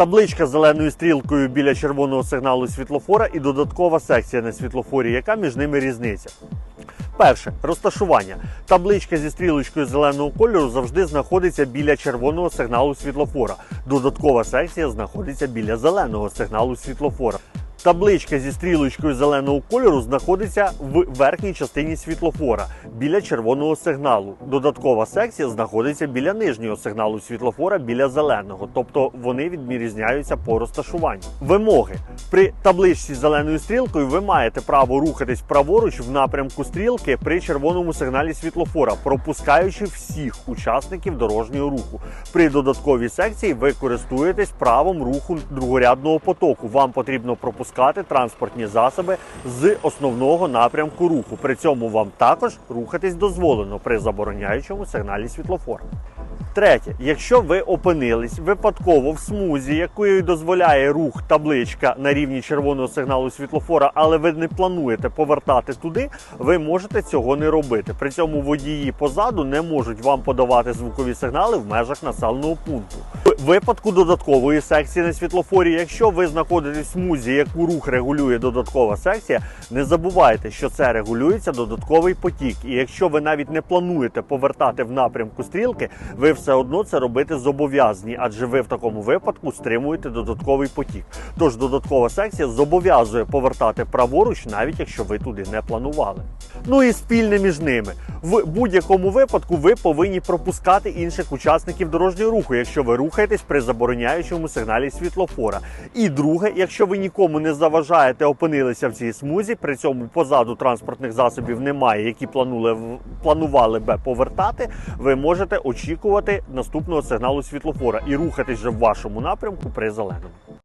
табличка з зеленою стрілкою біля червоного сигналу світлофора і додаткова секція на світлофорі, яка між ними різниця. Перше розташування. Табличка зі стрілочкою зеленого кольору завжди знаходиться біля червоного сигналу світлофора. Додаткова секція знаходиться біля зеленого сигналу світлофора. Табличка зі стрілочкою зеленого кольору знаходиться в верхній частині світлофора біля червоного сигналу. Додаткова секція знаходиться біля нижнього сигналу світлофора біля зеленого, тобто вони відрізняються по розташуванню. Вимоги при табличці з зеленою стрілкою ви маєте право рухатись праворуч в напрямку стрілки при червоному сигналі світлофора, пропускаючи всіх учасників дорожнього руху. При додатковій секції ви користуєтесь правом руху другорядного потоку. Вам потрібно пропускати транспортні засоби з основного напрямку руху. При цьому вам також рухатись дозволено при забороняючому сигналі світлофора. Третє, якщо ви опинились випадково в смузі, якою дозволяє рух табличка на рівні червоного сигналу світлофора, але ви не плануєте повертати туди, ви можете цього не робити. При цьому водії позаду не можуть вам подавати звукові сигнали в межах населеного пункту. Випадку додаткової секції на світлофорі, якщо ви знаходитесь в смузі, яку рух регулює додаткова секція, не забувайте, що це регулюється додатковий потік. І якщо ви навіть не плануєте повертати в напрямку стрілки, ви все одно це робити зобов'язані, адже ви в такому випадку стримуєте додатковий потік. Тож додаткова секція зобов'язує повертати праворуч, навіть якщо ви туди не планували. Ну і спільне між ними. В будь-якому випадку ви повинні пропускати інших учасників дорожнього руху, якщо ви рухаєтесь при забороняючому сигналі світлофора. І друге, якщо ви нікому не заважаєте, опинилися в цій смузі, при цьому позаду транспортних засобів немає, які планули планували би повертати, ви можете очікувати наступного сигналу світлофора і рухатись вже в вашому напрямку при зеленому.